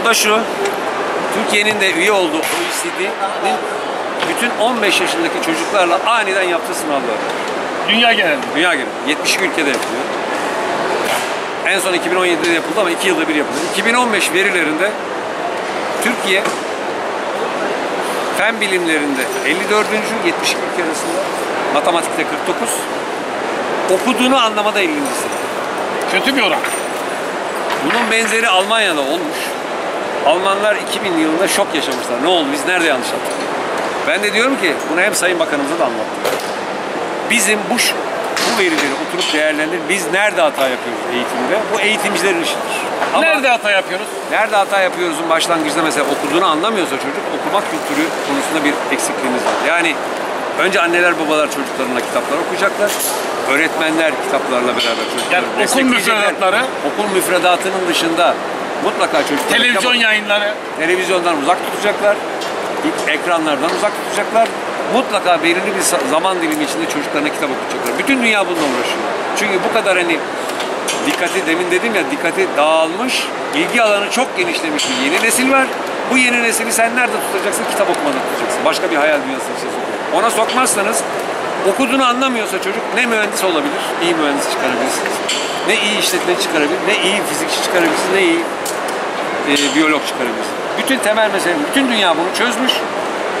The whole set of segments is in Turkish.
O da şu. Türkiye'nin de üye olduğu OECD'nin bütün 15 yaşındaki çocuklarla aniden yaptığı sınavlar. Dünya genelinde. Dünya genelinde. 72 ülkede yapılıyor. En son 2017'de yapıldı ama 2 yılda bir yapılıyor. 2015 verilerinde Türkiye fen bilimlerinde 54. 72 ülke arasında matematikte 49 okuduğunu anlamada 50. sırada. Kötü bir oran. Bunun benzeri Almanya'da olmuş. Almanlar 2000 yılında şok yaşamışlar. Ne oldu? Biz nerede yanlış yaptık? Ben de diyorum ki bunu hem Sayın Bakanımıza da anlattım. Bizim bu bu verileri oturup değerlendir. Biz nerede hata yapıyoruz eğitimde? Bu eğitimcilerin işidir. Ama Nerede hata yapıyoruz? nerede hata yapıyoruzun başlangıçta mesela okuduğunu anlamıyorsa çocuk okuma kültürü konusunda bir eksikliğimiz var. Yani önce anneler babalar çocuklarına kitaplar okuyacaklar. Öğretmenler kitaplarla beraber çocukları Yani okul müfredatları. Okul müfredatının dışında mutlaka çocukları Televizyon kitap- yayınları. televizyondan uzak tutacaklar. ekranlardan uzak tutacaklar. Mutlaka belirli bir zaman dilimi içinde çocuklarına kitap okutacaklar. Bütün dünya bununla uğraşıyor. Çünkü bu kadar hani dikkati demin dedim ya dikkati dağılmış, ilgi alanı çok genişlemiş bir yeni nesil var. Bu yeni nesili sen nerede tutacaksın? Kitap okumada tutacaksın. Başka bir hayal dünyasının içine sokacaksın. Ona sokmazsanız okuduğunu anlamıyorsa çocuk ne mühendis olabilir, iyi mühendis çıkarabilirsiniz. Ne iyi işletmeci çıkarabilir, ne iyi fizikçi çıkarabilirsiniz, ne iyi e, biyolog çıkarabilirsiniz. Bütün temel mesele, bütün dünya bunu çözmüş.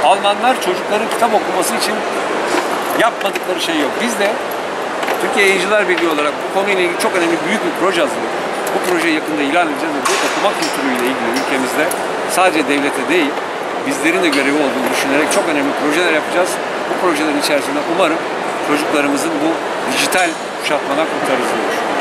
Almanlar çocukların kitap okuması için yapmadıkları şey yok. Biz de Türkiye Yayıncılar Birliği olarak bu konuyla ilgili çok önemli büyük bir proje hazırladık. Bu projeyi yakında ilan edeceğiz ve bu okuma kültürüyle ilgili ülkemizde sadece devlete değil, bizlerin de görevi olduğunu düşünerek çok önemli projeler yapacağız. Bu projelerin içerisinde umarım çocuklarımızın bu dijital kuşatmadan düşünüyorum. Evet.